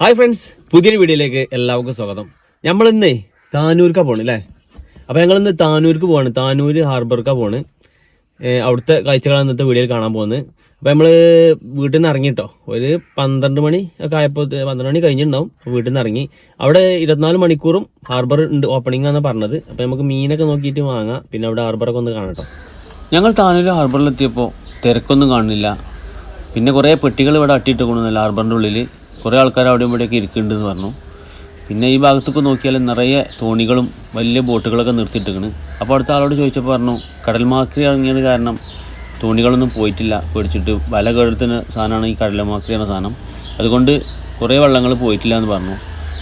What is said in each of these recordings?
Hi friends പുതിയൊരു വീഡിയോയിലേക്ക് എല്ലാവർക്കും സ്വാഗതം. നമ്മൾ ഇന്ന് താനൂർക്കാ പോണ് അല്ലേ അപ്പൊ ഞങ്ങൾ ഇന്ന് താനൂർക്ക് പോവാണ്. താനൂര് ഹാർബർക്കാ പോണ്. അവിടുത്തെ കാഴ്ചകളാണ് ഇന്നത്തെ വീഡിയോയിൽ കാണാൻ പോകുന്നത്. അപ്പോൾ നമ്മൾ വീട്ടിൽ നിന്ന് ഇറങ്ങിട്ടോ? ഒരു പന്ത്രണ്ട് മണി ഒക്കെ ആയപ്പോൾ പന്ത്രണ്ട് മണി കഴിഞ്ഞിട്ടുണ്ടാവും. വീട്ടിൽ നിന്ന് ഇറങ്ങി. അവിടെ ഇരുപത്തിനാല് മണിക്കൂറും ഹാർബർ ഉണ്ട് ഓപ്പണിംഗ് ആണ് പറഞ്ഞത്. അപ്പോൾ നമുക്ക് മീനൊക്കെ നോക്കിയിട്ട് വാങ്ങാം. പിന്നെ അവിടെ ഹാർബറൊക്കെ ഒന്ന് കാണട്ടോ ഞങ്ങൾ താനൂര് ഹാർബറിലെത്തിയപ്പോൾ തിരക്കൊന്നും കാണുന്നില്ല. പിന്നെ കുറേ പെട്ടികൾ ഇവിടെ അട്ടിയിട്ട് കൊണ്ടുവന്നില്ല ഹാർബറിന്റെ ഉള്ളിൽ കുറേ ആൾക്കാർ അവിടെയും ഇവിടെയൊക്കെ ഇരിക്കുന്നുണ്ടെന്ന് പറഞ്ഞു. പിന്നെ ഈ ഭാഗത്തൊക്കെ നോക്കിയാൽ നിറയെ തോണികളും വലിയ ബോട്ടുകളൊക്കെ നിർത്തിയിട്ടിരിക്കണ്. അപ്പോൾ അടുത്ത ആളോട് ചോദിച്ചപ്പോൾ പറഞ്ഞു കടൽ മാക്രി ഇറങ്ങിയത് കാരണം തോണികളൊന്നും പോയിട്ടില്ല. പേടിച്ചിട്ട് വല കേടുത്തുന്ന സാധനമാണ് ഈ കടൽ മാക്രി എന്ന സാധനം. അതുകൊണ്ട് കുറേ വള്ളങ്ങൾ പോയിട്ടില്ല എന്ന് പറഞ്ഞു.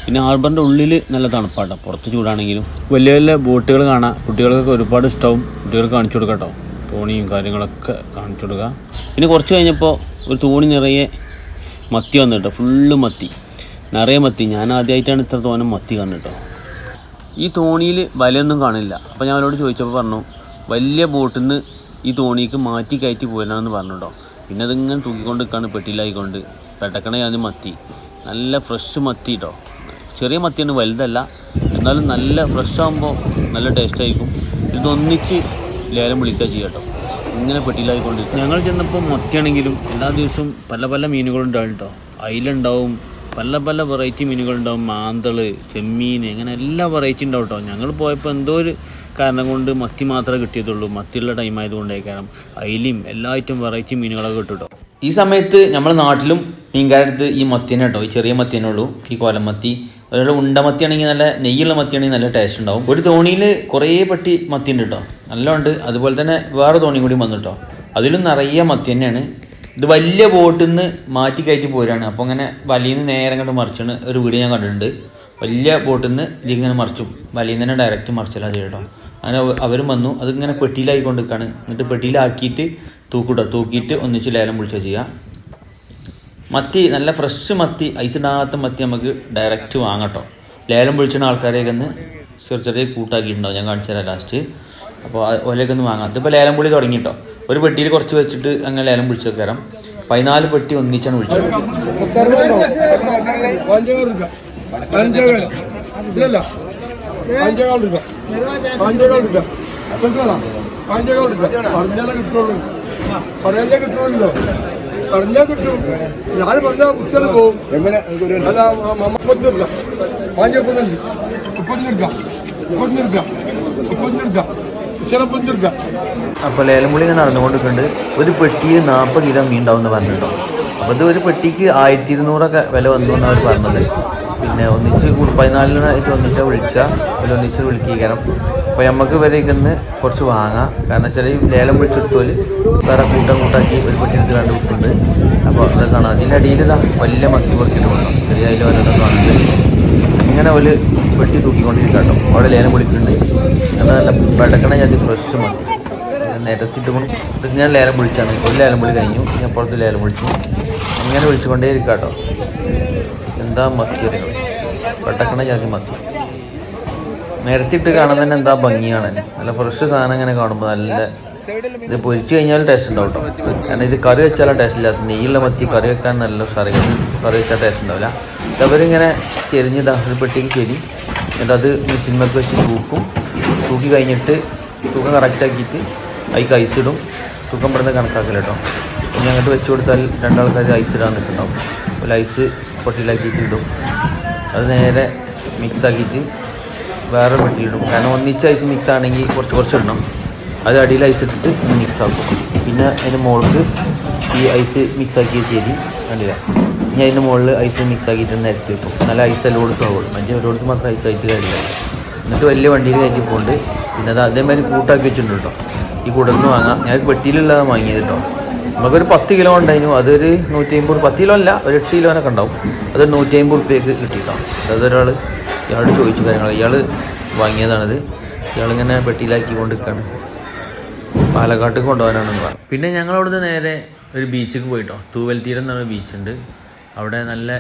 പിന്നെ ഹാർബറിന്റെ ഉള്ളിൽ നല്ല തണുപ്പാട്ടോ പുറത്ത് ചൂടാണെങ്കിലും വലിയ വലിയ ബോട്ടുകൾ കാണാം. കുട്ടികൾക്കൊക്കെ ഒരുപാട് ഇഷ്ടവും കുട്ടികൾക്ക് കാണിച്ചു കൊടുക്കാം കേട്ടോ. തോണിയും കാര്യങ്ങളൊക്കെ കാണിച്ചു കൊടുക്കുക പിന്നെ കുറച്ച് കഴിഞ്ഞപ്പോൾ ഒരു തോണി നിറയെ മത്തി വന്നു കേട്ടോ ഫുള്ള് മത്തി. നിറയെ മത്തി. ഞാൻ ആദ്യമായിട്ടാണ് ഇത്ര തോനം മത്തി കണ്ടിട്ടോ. ഈ തോണിയിൽ വലയൊന്നും കാണില്ല. അപ്പോൾ ഞാൻ അവരോട് ചോദിച്ചപ്പോൾ പറഞ്ഞു വലിയ ബോട്ടിൽ നിന്ന് ഈ തോണിക്ക് മാറ്റി കയറ്റി പോരാണെന്ന് പറഞ്ഞു കേട്ടോ പിന്നെ അതിങ്ങനെ തൂക്കിക്കൊണ്ട് നിൽക്കാണ് പെട്ടിയിലായിക്കൊണ്ട്. പെട്ടക്കണ അത് മത്തി. നല്ല ഫ്രഷ് മത്തി കേട്ടോ ചെറിയ മത്തിയാണ് വലുതല്ല. എന്നാലും നല്ല ഫ്രഷ് ആകുമ്പോൾ നല്ല ടേസ്റ്റ് ആയിരിക്കും. ഇതൊന്നിച്ച് ലേലം വിളിക്കുക ചെയ്യാം കേട്ടോ ഇങ്ങനെ പെട്ടിയിലായിക്കൊണ്ടിരിക്കും. ഞങ്ങൾ ചെന്നപ്പോൾ മത്തിയാണെങ്കിലും എല്ലാ ദിവസവും പല പല മീനുകളുണ്ടാവും കേട്ടോ അയിലുണ്ടാവും പല പല വെറൈറ്റി മീനുകളുണ്ടാവും. മാന്തൾ ചെമ്മീൻ അങ്ങനെ എല്ലാ വെറൈറ്റി ഉണ്ടാവും കേട്ടോ ഞങ്ങൾ പോയപ്പോൾ എന്തോ ഒരു കാരണം കൊണ്ട് മത്തി മാത്രമേ കിട്ടിയതുള്ളൂ. മത്തിയുള്ള ടൈം ആയതുകൊണ്ടേ കാരണം അയിലും എല്ലാ ഐറ്റം വെറൈറ്റി മീനുകളൊക്കെ കിട്ടും കേട്ടോ ഈ സമയത്ത് നമ്മുടെ നാട്ടിലും മീൻകാരടുത്ത് ഈ മത്തിനെ കേട്ടോ ഈ ചെറിയ മത്തിനെ ഉള്ളൂ. ഈ കോലമത്തി അതുപോലെ ഉണ്ട മത്തിയാണെങ്കിൽ നല്ല നെയ്യുള്ള മത്തിയാണെങ്കിൽ നല്ല ടേസ്റ്റ് ഉണ്ടാവും. ഒരു തോണിയിൽ കുറേ പട്ടി മത്തി ഉണ്ട് കേട്ടോ നല്ല ഉണ്ട് അതുപോലെ തന്നെ വേറെ തോണിയും കൂടി വന്നു കേട്ടോ അതിലും നിറയെ മത്തി തന്നെയാണ്. ഇത് വലിയ ബോട്ടിൽ നിന്ന് മാറ്റി കയറ്റി പോരാണ് അപ്പോൾ അങ്ങനെ വലിയ നേരെ അങ്ങോട്ട് മറിച്ചാണ് ഒരു വീട് ഞാൻ കണ്ടിട്ടുണ്ട്. വലിയ ബോട്ടിൽ നിന്ന് ഇതിങ്ങനെ മറിച്ചും. വലിയ തന്നെ ഡയറക്റ്റ് മറിച്ചല്ല ചെയ്യട്ടോ അങ്ങനെ അവരും വന്നു. അതിങ്ങനെ പെട്ടിയിലായിക്കൊണ്ട് നിൽക്കുകയാണ് എന്നിട്ട് പെട്ടിയിലാക്കിയിട്ട് തൂക്കിട്ടോ തൂക്കിയിട്ട് ഒന്നിച്ച് ലേലം വിളിച്ചാൽ ചെയ്യുക മത്തി നല്ല ഫ്രഷ് മത്തി ഐസിടാത്ത മത്തി നമുക്ക് ഡയറക്റ്റ് വാങ്ങട്ടോ. ലേലം വിളിച്ചിട്ട് ആൾക്കാരെയൊക്കെ ഒന്ന് ചെറിയ ചെറിയ കൂട്ടാക്കിയിട്ടുണ്ടാവും. ഞാൻ കാണിച്ചു തരാം ലാസ്റ്റ് അപ്പോൾ ഓലയൊക്കെ ഒന്ന് വാങ്ങാം. ഇതിപ്പോൾ ലേലം വിളി തുടങ്ങിട്ടോ. ഒരു പെട്ടിയിൽ കുറച്ച് വെച്ചിട്ട് അങ്ങനെ ലേലം വിളിച്ചു വെക്കാം പതിനാല് പെട്ടി ഒന്നിച്ചാണ് വിളിച്ചത്. കിട്ടുള്ളൂ പറഞ്ഞാൽ കിട്ടും. ഞാൻ പറഞ്ഞാൽ കുട്ടികൾ പോവും. അല്ല മുപ്പത്തി രൂപ അഞ്ച് മുപ്പത്തഞ്ച് മുപ്പത്തി രൂപ മുപ്പത്തി രൂപ മുപ്പത്തി രൂപ മുപ്പത്തി രൂപ അപ്പോൾ ലേലംപുള്ളി ഇങ്ങനെ നടന്നുകൊണ്ടിരിക്കുന്നുണ്ട്. ഒരു പെട്ടി നാൽപ്പത് കിലോ മീൻ ഉണ്ടാവും എന്ന് പറഞ്ഞിട്ടുണ്ടോ? അപ്പോൾ ഇത് ഒരു പെട്ടിക്ക് ആയിരത്തി ഇരുന്നൂറൊക്കെ വില വന്നു എന്നാണ് അവർ പറഞ്ഞത്. പിന്നെ ഒന്നിച്ച് പതിനാലിനായിട്ട് ഒന്നിച്ച വിളിച്ചാൽ അതിൽ ഒന്നിച്ച് വിളിക്കണം അപ്പോൾ നമുക്ക് ഇവരേക്ക് ഇന്ന് കുറച്ച് വാങ്ങാം. കാരണം വെച്ചാൽ ഈ ലേലം വിളിച്ചെടുത്തോൽ വേറെ കൂട്ടം കൂട്ടാക്കി ഒരു പെട്ടിയെടുത്ത് കണ്ട് വിട്ടുണ്ട് അപ്പോൾ അത് കാണാം. അതിന്റെ അടിയിൽ ഇതാ വലിയ മത്തി പൊറുക്കിട്ട് വേണം ചെറിയ അതിൽ വല്ലതും കാണുന്നത് ഇങ്ങനെ ഒരു വെട്ടി തൂക്കിക്കൊണ്ടിരിക്കട്ടോ. അവിടെ ലേലം വിളിക്കുന്നുണ്ട് എന്നാൽ നല്ല പെടക്കണ ജാതി ഫ്രഷ് മത്തി. നിരത്തിട്ട് കൊണ്ട് ഞാൻ ലേലം വിളിച്ചാണ് ഒരു ലേലം വിളി കഴിഞ്ഞു. ഞാൻ അപ്പുറത്ത് ലേലം വിളിച്ചു അങ്ങനെ വിളിച്ചുകൊണ്ടേ ഇരിക്കാട്ടോ എന്താ മത്തി അറിയണം പട്ടക്കണ ജാതി മത്തി. നിരത്തിയിട്ട് കാണാൻ തന്നെ എന്താ ഭംഗിയാണ്. നല്ല ഫ്രഷ് സാധനം ഇങ്ങനെ കാണുമ്പോൾ നല്ല ഇത് പൊരിച്ചു കഴിഞ്ഞാൽ ടേസ്റ്റ് ഉണ്ടാവും കേട്ടോ കാരണം ഇത് കറി വെച്ചാലും ടേസ്റ്റ് ഇല്ലാത്ത നെയ്യുള്ള മത്തി കറി വെക്കാൻ നല്ല ഉഷാറ് കറി വെച്ചാൽ ടേസ്റ്റ് ഉണ്ടാവില്ല. ഇതവരിങ്ങനെ അവരിങ്ങനെ ചെരിഞ്ഞതാ ഒരു പെട്ടിക്ക് ചെരി. എന്നിട്ട് അത് മെഷീൻമൊക്കെ വെച്ച് തൂക്കും. തൂക്കി കഴിഞ്ഞിട്ട് തൂക്കം കറക്റ്റാക്കിയിട്ട് അതിക്ക് ഐസ് ഇടും. തൂക്കം പെടുന്ന കണക്കാക്കില്ല കേട്ടോ ഇനി അങ്ങോട്ട് വെച്ച് കൊടുത്താൽ രണ്ടാൾക്കാർ ഐസ് ഇടാൻ നിൽക്കുന്നുണ്ടാവും. ഒരു ഐസ് പൊട്ടിയിലാക്കിയിട്ട് ഇടും. അത് നേരെ മിക്സ് ആക്കിയിട്ട് വേറെ പെട്ടിയിടും കാരണം ഒന്നിച്ച് ഐസ് മിക്സ് ആണെങ്കിൽ കുറച്ച് കുറച്ച് ഇടണം. അത് അടിയിൽ ഐസ് ഇട്ടിട്ട് മിക്സ് ആക്കും പിന്നെ അതിന്റെ മുകളിൽ ഈ ഐസ് മിക്സ് ആക്കി ചേരി കണ്ടില്ല? ഇനി അതിന്റെ മുകളിൽ ഐസ് മിക്സ് ആക്കിയിട്ട് നിരത്തി വെക്കും. നല്ല ഐസ് എല്ലാം കൊടുത്ത് ആവുള്ളൂ മറ്റേ ഒരിടത്ത് മാത്രം ഐസ് ആയിട്ട് കാര്യമില്ല. എന്നിട്ട് വലിയ വണ്ടിയിൽ കയറ്റി പോകുന്നുണ്ട് പിന്നെ അത് അതേമാതിരി കൂട്ടാക്കി വെച്ചിട്ടുണ്ട് കേട്ടോ. ഈ കൂടന്ന് വാങ്ങാം. ഞാൻ പെട്ടിയിലുള്ളതാണ് വാങ്ങിയത് കേട്ടോ. നമുക്കൊരു പത്ത് കിലോ ഉണ്ടായിരുന്നു അതൊരു നൂറ്റി അമ്പത് പത്ത് കിലോ അല്ല ഒരു എട്ട് കിലോനൊക്കെ ഉണ്ടാവും. അത് നൂറ്റി അമ്പത് റുപ്യക്ക് കിട്ടിയിട്ടാണ് അതായത് ഒരാൾ ഇയാളോട് ചോദിച്ചു കാര്യങ്ങൾ ഇയാൾ വാങ്ങിയതാണിത്. ഇയാളിങ്ങനെ പെട്ടിയിലാക്കി കൊണ്ടിരിക്കുകയാണ് പാലക്കാട്ട് കൊണ്ടുപോകാനാണെന്ന് പറഞ്ഞു. പിന്നെ ഞങ്ങൾ അവിടുന്ന് നേരെ ഒരു ബീച്ചിലേക്ക് പോയിട്ടോ. തൂവൽ തീരം എന്ന് പറഞ്ഞ ബീച്ചുണ്ട്. അവിടെ നല്ല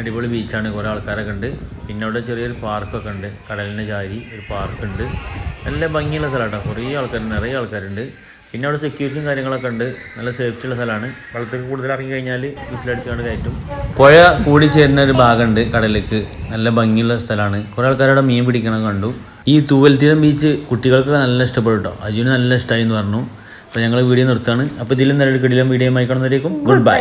അടിപൊളി ബീച്ചാണ്. കുറേ ആൾക്കാരൊക്കെ ഉണ്ട്. പിന്നെ അവിടെ ചെറിയൊരു പാർക്കൊക്കെ ഉണ്ട്. കടലിന്റെ ചാരി ഒരു പാർക്കുണ്ട്. നല്ല ഭംഗിയുള്ള സ്ഥലമാണ് കുറേ ആൾക്കാർ നിറയെ ആൾക്കാരുണ്ട്. പിന്നെ അവിടെ സെക്യൂരിറ്റിയും കാര്യങ്ങളൊക്കെ ഉണ്ട്. നല്ല സേഫ്റ്റി ഉള്ള സ്ഥലമാണ്. വെള്ളത്തിൽ കൂടുതൽ ഇറങ്ങി കഴിഞ്ഞാൽ വിസിലടിച്ചുകൊണ്ട് കയറ്റും. പുഴ കൂടി ചേരുന്ന ഒരു ഭാഗമുണ്ട് കടലിലേക്ക്. നല്ല ഭംഗിയുള്ള സ്ഥലമാണ്. കുറേ ആൾക്കാരവിടെ മീൻ പിടിക്കണം കണ്ടു. ഈ തൂവൽത്തീരം ബീച്ച് കുട്ടികൾക്ക് നല്ല ഇഷ്ടപ്പെടും കേട്ടോ അജുവിന് നല്ല ഇഷ്ടമായി എന്ന് പറഞ്ഞു. അപ്പോൾ ഞങ്ങൾ വീഡിയോ നിർത്താണ് അപ്പോൾ ഇതിലും നല്ലൊരു കിടിലും വീഡിയോ ആയി കാണുന്നവരേക്കും ഗുഡ് ബൈ